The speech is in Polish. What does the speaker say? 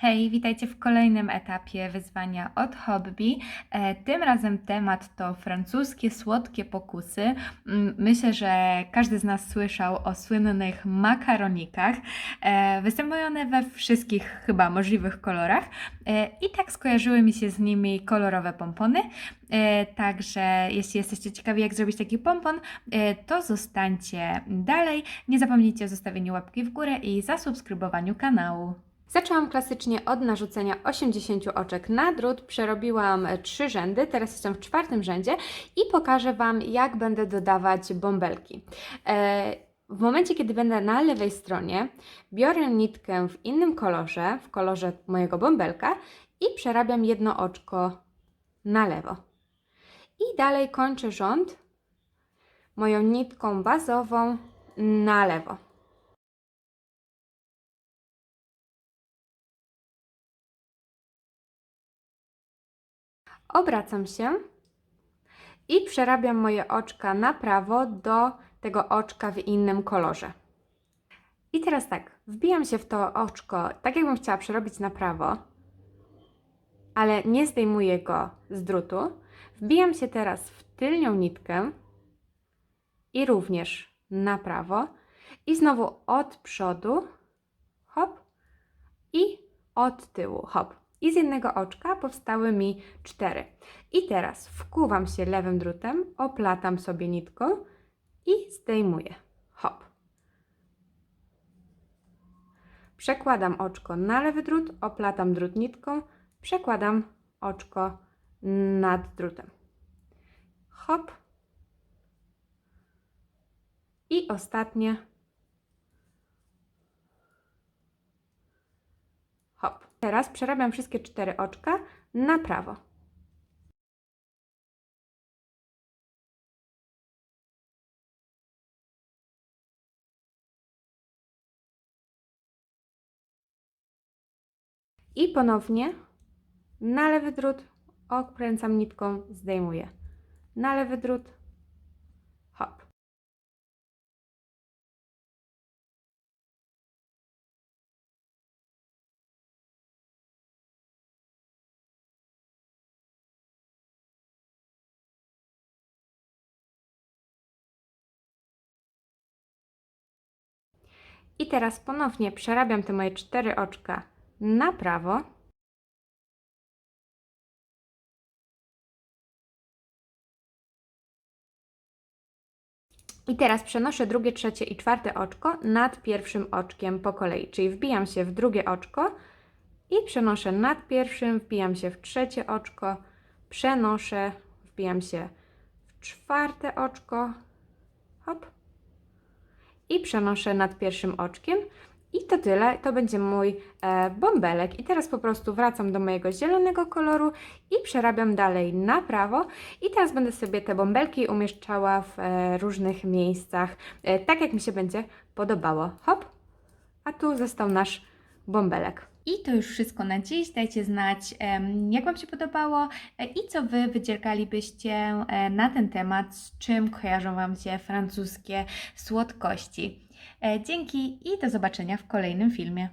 Hej, witajcie w kolejnym etapie wyzwania od hobby. E, Tym razem temat to francuskie słodkie pokusy. Mm, Myślę, że każdy z nas słyszał o słynnych makaronikach. E, Występują one we wszystkich chyba możliwych kolorach E, i tak skojarzyły mi się z nimi kolorowe pompony. Także jeśli jesteście ciekawi jak zrobić taki pompon, to zostańcie dalej. Nie zapomnijcie o zostawieniu łapki w górę i zasubskrybowaniu kanału. Zaczęłam klasycznie od narzucenia 80 oczek na drut, przerobiłam trzy rzędy, teraz jestem w czwartym rzędzie i pokażę Wam, jak będę dodawać bąbelki. E, w momencie, kiedy będę na lewej stronie, biorę nitkę w innym kolorze, w kolorze mojego bąbelka i przerabiam jedno oczko na lewo. I dalej kończę rząd moją nitką bazową na lewo. Obracam się i przerabiam moje oczka na prawo do tego oczka w innym kolorze. I teraz tak, wbijam się w to oczko, tak jakbym chciała przerobić na prawo, ale nie zdejmuję go z drutu. Wbijam się teraz w tylnią nitkę i również na prawo. I znowu od przodu, hop, i od tyłu, hop. I z jednego oczka powstały mi cztery. I teraz wkuwam się lewym drutem, oplatam sobie nitką i zdejmuję, hop. Przekładam oczko na lewy drut, oplatam drut nitką, przekładam oczko nad drutem. Hop. I ostatnie. Hop. Teraz przerabiam wszystkie cztery oczka na prawo. I ponownie na lewy drut okręcam nitką, zdejmuję. Na lewy drut, hop. I teraz ponownie przerabiam te moje cztery oczka na prawo. I teraz przenoszę drugie, trzecie i czwarte oczko nad pierwszym oczkiem po kolei. Czyli wbijam się w drugie oczko i przenoszę nad pierwszym, wbijam się w trzecie oczko, przenoszę, wbijam się w czwarte oczko, hop, i przenoszę nad pierwszym oczkiem. I to tyle, to będzie mój e, bąbelek. I teraz po prostu wracam do mojego zielonego koloru i przerabiam dalej na prawo. I teraz będę sobie te bąbelki umieszczała w e, różnych miejscach, e, tak jak mi się będzie podobało. Hop, a tu został nasz bąbelek. I to już wszystko na dziś. Dajcie znać, jak Wam się podobało e, i co Wy wydzierkalibyście e, na ten temat, z czym kojarzą Wam się francuskie słodkości. E, Dzięki i do zobaczenia w kolejnym filmie.